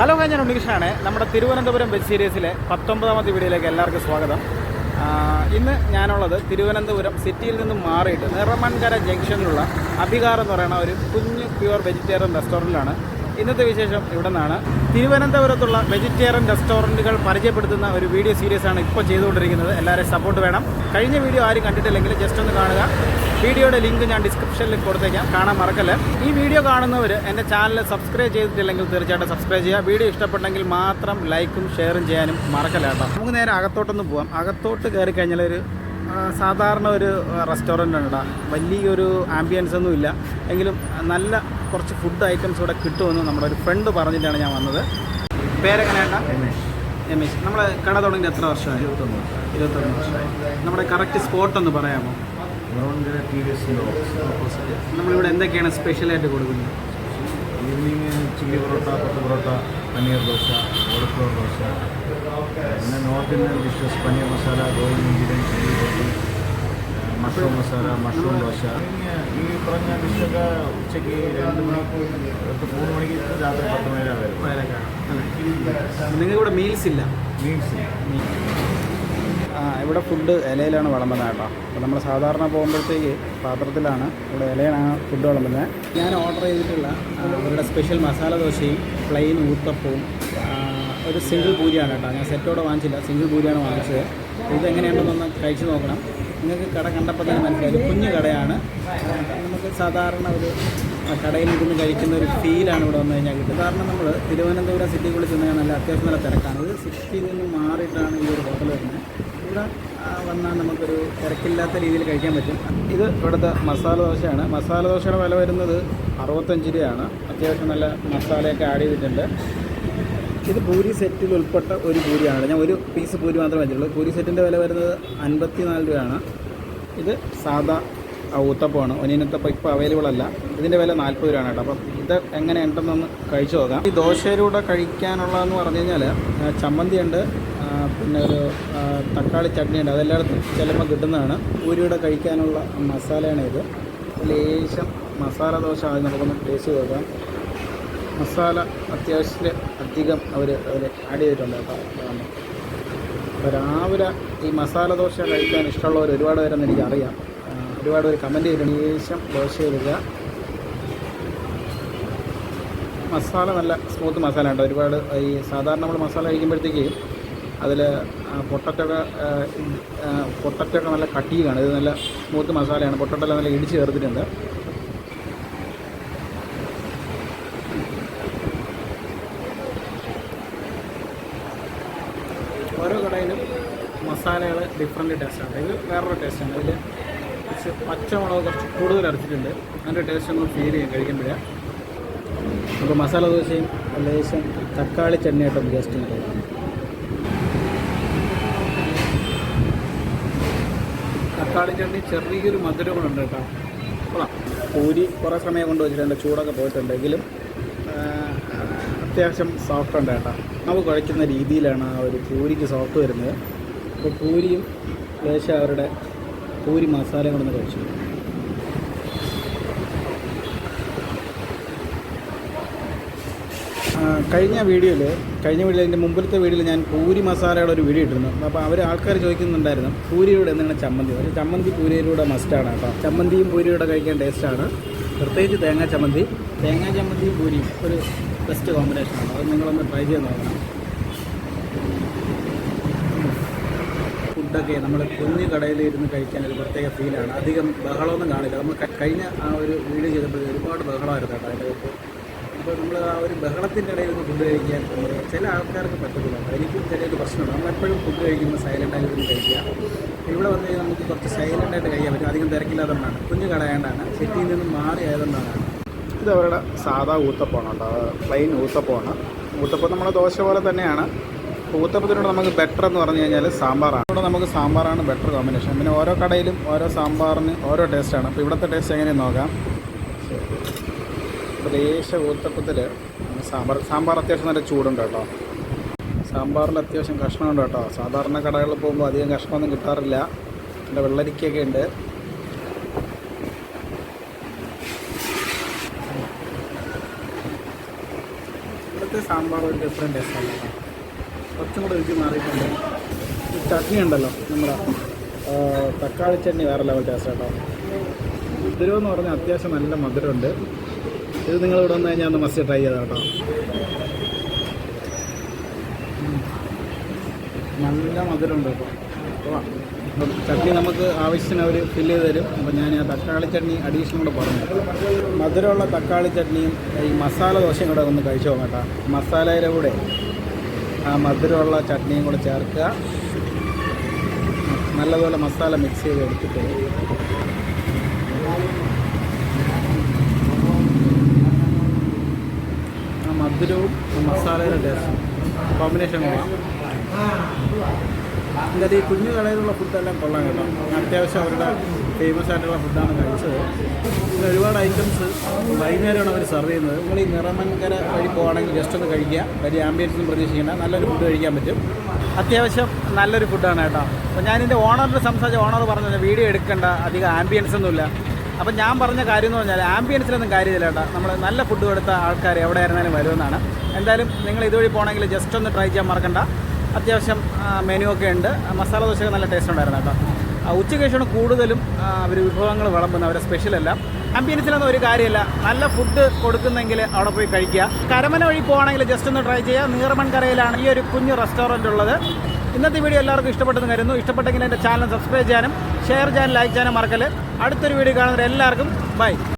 Hello ഞാൻ ഉണ്ണികൃഷ്ണനാണ്. നമ്മുടെ Thiruvananthapuram web സീരീസിലെ പത്തൊമ്പതാമത്തെ വീഡിയോയിലേക്ക് എല്ലാവർക്കും സ്വാഗതം. ഇന്ന് ഞാനുള്ളത് തിരുവനന്തപുരം സിറ്റിയിൽ നിന്നും മാറിയിട്ട് നിറമൺകര ജംഗ്ഷനിലുള്ള അഭികാർ എന്ന് പറയുന്ന ഒരു കുഞ്ഞ് പ്യുവർ വെജിറ്റേറിയൻ റെസ്റ്റോറന്റിലാണ് ഇന്നത്തെ വിശേഷം ഇവിടെ നിന്നാണ് തിരുവനന്തപുരത്തുള്ള വെജിറ്റേറിയൻ റെസ്റ്റോറന്റുകൾ പരിചയപ്പെടുത്തുന്ന ഒരു വീഡിയോ സീരീസ് ആണ് ഇപ്പോൾ ചെയ്തുകൊണ്ടിരിക്കുന്നത്. എല്ലാവരെയും സപ്പോർട്ട് വേണം. കഴിഞ്ഞ വീഡിയോ ആരും കണ്ടിട്ടില്ലെങ്കിൽ ജസ്റ്റ് ഒന്ന് കാണുക. വീഡിയോയുടെ ലിങ്ക് ഞാൻ ഡിസ്ക്രിപ്ഷനിൽ കൊടുത്തേക്കാം. കാണാൻ മറക്കല്ല? ഈ വീഡിയോ കാണുന്നവർ എന്റെ ചാനൽ സബ്സ്ക്രൈബ് ചെയ്തിട്ടില്ലെങ്കിൽ തീർച്ചയായിട്ടും സബ്സ്ക്രൈബ് ചെയ്യുക. വീഡിയോ ഇഷ്ടപ്പെട്ടെങ്കിൽ മാത്രം ലൈക്കും ഷെയറും ചെയ്യാനും മറക്കല്ല കേട്ടോ. നമുക്ക് നേരെ അകത്തോട്ടൊന്ന് പോവാം. അകത്തോട്ട് കയറി കഴിഞ്ഞാൽ ഒരു സാധാരണ ഒരു റെസ്റ്റോറന്റ് കേട്ടോ വലിയൊരു ആംബിയൻസ് ഒന്നും ഇല്ല എങ്കിലും നല്ല കുറച്ച് ഫുഡ് ഐറ്റംസ് ഇവിടെ കിട്ടുമെന്ന് നമ്മുടെ ഒരു ഫ്രണ്ട് പറഞ്ഞിട്ടാണ് ഞാൻ വന്നത്. പേരെങ്ങനെയാണ് രമേശ്. നമ്മൾ കട തുടങ്ങി എത്ര വർഷമായി? ഇരുപത്തൊന്ന് ഇരുപത്തൊന്ന് വർഷമായി. നമ്മുടെ കറക്റ്റ് സ്പോട്ട് ഒന്ന് പറയാമോ? നമ്മളിവിടെ എന്തൊക്കെയാണ് സ്പെഷ്യലായിട്ട് കൊടുക്കുന്നത്? ഈവനിങ് ചില്ലി പൊറോട്ട പത്ത് പൊറോട്ട പനീർ ദോശ കോളിഫ്ലവർ ദോശ പിന്നെ north Indian dishes paneer masala gold Manchurian chilli roti mushroom masala mushroom dosa. ഈ പറഞ്ഞ ഡിഷൊക്കെ ഉച്ചയ്ക്ക് രണ്ട് മണിക്ക് മൂന്ന് മണിക്ക് രാത്രി പത്ത് മണി വരെ. നിങ്ങൾക്ക് ഇവിടെ മീൽസ് ഇല്ല? മീൽസ് ആ ഇവിടെ ഫുഡ് ഇലയിലാണ് വിളമ്പുന്നത് കേട്ടോ. അപ്പോൾ നമ്മൾ സാധാരണ പോകുമ്പോഴത്തേക്ക് പാത്രത്തിലാണ് ഇവിടെ ഇലയിലാണ് ഫുഡ് വിളമ്പുന്നത്. ഞാൻ ഓർഡർ ചെയ്തിട്ടുള്ള അവരുടെ സ്പെഷ്യൽ മസാല ദോശയും പ്ലെയിൻ ഊത്തപ്പവും ഒരു സിംഗിൾ പൂരിയാണ് കേട്ടോ. ഞാൻ സെറ്റോടെ വാങ്ങിച്ചില്ല സിംഗിൾ പൂരിയാണ് വാങ്ങിച്ചത്. ഇത് എങ്ങനെയുണ്ടെന്നൊന്ന് കഴിച്ച് നോക്കണം. നിങ്ങൾക്ക് കട കണ്ടപ്പോൾ തന്നെ മനസ്സിലായി. കുഞ്ഞു കടയാണ്. നമുക്ക് സാധാരണ ഒരു കടയിൽ ഇരുന്ന് കഴിക്കുന്ന ഒരു ഫീലാണ് ഇവിടെ വന്നു കഴിഞ്ഞാൽ കിട്ടുന്നത്. കാരണം നമ്മൾ തിരുവനന്തപുരം സിറ്റിക്കുള്ളിൽ ചെന്ന് നല്ല അത്യാവശ്യം നല്ല തിരക്കാണ്. ഒരു സിറ്റിയിൽ നിന്ന് മാറിയിട്ടാണ് ഈ ഒരു ഹോട്ടൽ വരുന്നത്. ഇവിടെ വന്നാൽ നമുക്കൊരു തിരക്കില്ലാത്ത രീതിയിൽ കഴിക്കാൻ പറ്റും. ഇത് ഇവിടുത്തെ മസാല ദോശയാണ്. മസാല ദോശയുടെ വില വരുന്നത് അറുപത്തഞ്ച് രൂപയാണ്. അത്യാവശ്യം നല്ല മസാലയൊക്കെ ആഡ് ചെയ്തിട്ടുണ്ട്. ഇത് പൂരി സെറ്റിൽ ഉൾപ്പെട്ട ഒരു പൂരിയാണ്. ഞാൻ ഒരു പീസ് പൂരി മാത്രമേ വെച്ചിട്ടുള്ളൂ. പൂരി സെറ്റിന്റെ വില വരുന്നത് അൻപത്തി നാല് രൂപയാണ്. ഇത് സാധാ ഊത്തപ്പമാണ്. ഒനിയനത്തപ്പം ഇപ്പോൾ അവൈലബിൾ അല്ല. ഇതിന്റെ വില നാൽപ്പത് രൂപയാണ് കേട്ടോ. അപ്പം ഇത് എങ്ങനെ ഉണ്ടെന്നൊന്ന് കഴിച്ചു നോക്കാം. ഈ ദോശയിലൂടെ കഴിക്കാനുള്ളതെന്ന് പറഞ്ഞു കഴിഞ്ഞാൽ ചമ്മന്തി ഉണ്ട് പിന്നെ ഒരു തക്കാളി ചട്നി ഉണ്ട് അതെല്ലായിടത്തും ചിലപ്പോൾ കിട്ടുന്നതാണ്. പൂരിയുടെ കഴിക്കാനുള്ള മസാലയാണ് ഇത്. ലേശം മസാല ദോശ ആദ്യം നമുക്കൊന്ന് ടേസ്റ്റ് നോക്കാം. മസാല അത്യാവശ്യത്തിൽ അധികം അവർ അതിൽ ആഡ് ചെയ്തിട്ടുണ്ട്. കേട്ടോ. അപ്പോൾ രാവിലെ ഈ മസാല ദോശ കഴിക്കാൻ ഇഷ്ടമുള്ളവർ ഒരുപാട് പേരെന്ന് എനിക്കറിയാം. ഒരുപാട് പേര് കമന്റ് ചെയ്തിട്ടുണ്ട്. ശേഷം ദോശ ഇടുക. മസാല നല്ല സ്മൂത്ത് മസാല ഉണ്ട്. ഒരുപാട് ഈ സാധാരണ നമ്മൾ മസാല കഴിക്കുമ്പോഴത്തേക്ക് അതിൽ പൊട്ടറ്റൊക്കെ പൊട്ടറ്റൊക്കെ നല്ല കട്ടിയാണ് ഇത് നല്ല സ്മൂത്ത് മസാലയാണ്. പൊട്ടറ്റെല്ലാം നല്ല ഇടിച്ച് ചേർത്തിട്ടുണ്ട് ഓരോ കടയിലും മസാലകൾ ഡിഫറെന്റ് ടേസ്റ്റാണ് ഇത് വേറൊരു ടേസ്റ്റാണ് ഇതിൽ കുറച്ച് പച്ചമുളക് കുറച്ച് കൂടുതൽ അരച്ചിട്ടുണ്ട്. അതിന്റെ ടേസ്റ്റ് ഒന്ന് ഫീൽ ചെയ്യാൻ കഴിക്കുമ്പോഴേ. അപ്പോൾ മസാല ദോശയും ലേശം തക്കാളി ചട്നിയായിട്ടൊന്ന് ജസ്റ്റ് കഴിക്കാം. തക്കാളി ചട്നി ചെറിയൊരു മധുരം കൂടെ ഉണ്ട് കേട്ടോ. പൂരി കുറേ സമയം കൊണ്ട് വെച്ചിട്ടുണ്ട് ചൂടൊക്കെ പോയിട്ടുണ്ടെങ്കിലും അത്യാവശ്യം സോഫ്റ്റ് ഉണ്ട് കേട്ടോ. നമുക്ക് കുഴയ്ക്കുന്ന രീതിയിലാണ് ആ ഒരു പൂരിക്ക് സോഫ്റ്റ് വരുന്നത്. അപ്പോൾ പൂരിയും ലേശം അവരുടെ പൂരി മസാലയും കൂടെ കഴിച്ചു. കഴിഞ്ഞ വീഡിയോയിൽ കഴിഞ്ഞ വീഡിയോയിൽ എന്റെ മുമ്പിലത്തെ വീഡിയോയിൽ ഞാൻ പൂരി മസാലയുടെ ഒരു വീഡിയോ ഇട്ടിരുന്നു. അപ്പോൾ അവർ ആൾക്കാർ ചോദിക്കുന്നുണ്ടായിരുന്നു പൂരിയുടെ എന്താണ് ചമ്മന്തി? പക്ഷേ ചമ്മന്തി പൂരിയുടെ മസ്റ്റാണ് കേട്ടോ. ചമ്മന്തിയും പൂരിയുടെ കഴിക്കാൻ ടേസ്റ്റാണ് പ്രത്യേകിച്ച് തേങ്ങാ ചമ്മന്തി തേങ്ങാ ചമ്മന്തിയും പൂരിയും ഒരു ബെസ്റ്റ് കോമ്പിനേഷനാണ് അത് നിങ്ങളൊന്ന് ട്രൈ ചെയ്ത് നോക്കണം. ഫുഡൊക്കെ നമ്മൾ കുഞ്ഞു കടയിൽ ഇരുന്ന് കഴിക്കാൻ ഒരു പ്രത്യേക ഫീലാണ്. അധികം ബഹളമൊന്നും കാണില്ല. നമ്മൾ കഴിഞ്ഞ ആ ഒരു വീഡിയോ ചെയ്തപ്പോൾ ഒരുപാട് ബഹളമായിരുന്നു കേട്ടോ അതിന്റെ അപ്പോൾ നമ്മൾ ആ ഒരു ബഹളത്തിന്റെ ഇടയിൽ നിന്ന് ഫുഡ് കഴിക്കാൻ ചില ആൾക്കാർക്ക് പറ്റത്തില്ല എനിക്കും ചെറിയൊരു പ്രശ്നമുണ്ട്. നമ്മളെപ്പോഴും ഫുഡ് കഴിക്കുമ്പോൾ സൈലന്റായിട്ട് ഇരുന്ന് കഴിക്കുക. ഇവിടെ വന്നു കഴിഞ്ഞാൽ നമുക്ക് കുറച്ച് സൈലന്റായിട്ട് കഴിക്കാൻ പറ്റും. അധികം തിരക്കില്ലാത്തതുകൊണ്ടാണ്. കുഞ്ഞു കടയാണ്ടാണ് സിറ്റിയിൽ നിന്നും മാറി ആയതുകൊണ്ടാണ്. ഇത് അവരുടെ സാധാ ഊത്തപ്പമാണ് കേട്ടോ. പ്ലെയിൻ ഊത്തപ്പമാണ്. ഊത്തപ്പം നമ്മുടെ ദോശ പോലെ തന്നെയാണ്. ഊത്തപ്പത്തിനോട് നമുക്ക് ബെറ്റർ എന്ന് പറഞ്ഞു കഴിഞ്ഞാൽ സാമ്പാറാണ്. ഇവിടെ നമുക്ക് സാമ്പാറാണ് ബെറ്റർ കോമ്പിനേഷൻ പിന്നെ ഓരോ കടയിലും ഓരോ സാമ്പാറിന് ഓരോ ടേസ്റ്റാണ് അപ്പോൾ ഇവിടുത്തെ ടേസ്റ്റ് എങ്ങനെയെന്ന് നോക്കാം. ദേശ ഊത്തപ്പത്തിൽ സാമ്പാർ സാമ്പാർ അത്യാവശ്യം നല്ല ചൂടുണ്ട് കേട്ടോ. സാമ്പാറിൽ അത്യാവശ്യം കഷ്ണമുണ്ട് കേട്ടോ. സാധാരണ കടകളിൽ പോകുമ്പോൾ അധികം കഷ്ണമൊന്നും കിട്ടാറില്ല. നല്ല വെള്ളരിക്കയൊക്കെ ഉണ്ട്. ഇവിടുത്തെ സാമ്പാർ ഒരു ഡിഫറെന്റ് ടേസ്റ്റാണ് കുറച്ചും കൂടെ രുചി മാറിയിട്ടുണ്ട്. ചട്നി ഉണ്ടല്ലോ നമ്മുടെ തക്കാളി ചട്നി വേറെ ലെവൽ ടേസ്റ്റ് കേട്ടോ മധുരം എന്ന് പറഞ്ഞാൽ അത്യാവശ്യം നല്ല മധുരമുണ്ട്. ഇത് നിങ്ങൾ ഇവിടെ വന്നു കഴിഞ്ഞാൽ ഒന്ന് മസ്റ്റ് ട്രൈ ചെയ്താൽ കേട്ടോ. നല്ല മധുരമുണ്ട് അപ്പോൾ അപ്പം ചട്നി നമുക്ക് ആവശ്യത്തിന് അവർ ഫില്ല് ചെയ്ത് തരും. അപ്പോൾ ഞാൻ ആ തക്കാളി ചട്നി അഡീഷണൽ കൂടെ പറഞ്ഞു. മധുരമുള്ള തക്കാളി ചട്നിയും ഈ മസാല ദോശയും കൂടെ ഒന്ന് കഴിച്ചു കേട്ടോ. മസാലയുടെ കൂടെ ആ മധുരമുള്ള ചട്നിയും കൂടെ ചേർക്കുക. നല്ലതുപോലെ മസാല മിക്സ് ചെയ്ത് എടുത്തിട്ട്. ആ മധുരവും മസാലയുടെ ടേസ്റ്റും കോമ്പിനേഷൻ കൊള്ളാം എന്തായാലും ഈ കുഞ്ഞു കടയിലുള്ള ഫുഡെല്ലാം കൊള്ളാം കേട്ടോ. അത്യാവശ്യം അവരുടെ ഫേമസ് ആയിട്ടുള്ള ഫുഡാണ് കഴിച്ചത്. പിന്നെ ഒരുപാട് ഐറ്റംസ് വൈകുന്നേരമാണ് അവർ സെർവ് ചെയ്യുന്നത്. നിങ്ങൾ ഈ നിറമൻകര വഴി പോകുകയാണെങ്കിൽ ജസ്റ്റ് ഒന്ന് കഴിക്കുക. വലിയ ആംബിയൻസും പ്രതീക്ഷിക്കേണ്ട. നല്ലൊരു ഫുഡ് കഴിക്കാൻ പറ്റും. അത്യാവശ്യം നല്ലൊരു ഫുഡാണ് കേട്ടോ. അപ്പോൾ ഞാനിന്റെ ഓണറിന്റെ സംസാരിച്ച ഓണർ പറഞ്ഞു വീഡിയോ എടുക്കേണ്ട. അധികം ആംബിയൻസ് ഒന്നുമില്ല. അപ്പം ഞാൻ പറഞ്ഞ കാര്യം എന്ന് പറഞ്ഞാൽ ആംബിയൻസിലൊന്നും കാര്യമില്ല കേട്ടോ. നമ്മൾ നല്ല ഫുഡ് കൊടുത്ത ആൾക്കാർ എവിടെ ആയിരുന്നാലും വരുമെന്നാണ്. എന്തായാലും നിങ്ങൾ ഇതുവഴി പോകണമെങ്കിൽ ജസ്റ്റ് ഒന്ന് ട്രൈ ചെയ്യാൻ മറക്കണ്ട. അത്യാവശ്യം മെനു ഒക്കെ ഉണ്ട്. മസാല ദോശയൊക്കെ നല്ല ടേസ്റ്റ് ഉണ്ടായിരുന്നു കേട്ടോ. ഉച്ച ഉച്ചയ്ക്ക് ശേഷമാണ് കൂടുതലും അവർ വിഭവങ്ങൾ വിളമ്പുന്നത് അവരെ സ്പെഷ്യലല്ല ആംബിയൻസിലൊന്നും ഒരു കാര്യമില്ല. നല്ല ഫുഡ് കൊടുക്കുന്നെങ്കിൽ അവിടെ പോയി കഴിക്കുക. കരമന വഴി പോകണമെങ്കിൽ ജസ്റ്റ് ഒന്ന് ട്രൈ ചെയ്യുക. നീർമൺ കരയിലാണ് ഈ ഒരു കുഞ്ഞു റെസ്റ്റോറന്റ് ഉള്ളത്. ഇന്നത്തെ വീഡിയോ എല്ലാവർക്കും ഇഷ്ടപ്പെട്ടെന്ന് കരുതുന്നു. ഇഷ്ടപ്പെട്ടെങ്കിൽ എന്റെ ചാനൽ സബ്സ്ക്രൈബ് ചെയ്യാനും ഷെയർ ചെയ്യാനും ലൈക്ക് ചെയ്യാനും മറക്കൽ അടുത്തൊരു വീഡിയോ കാണുന്നവർ എല്ലാവർക്കും ബൈ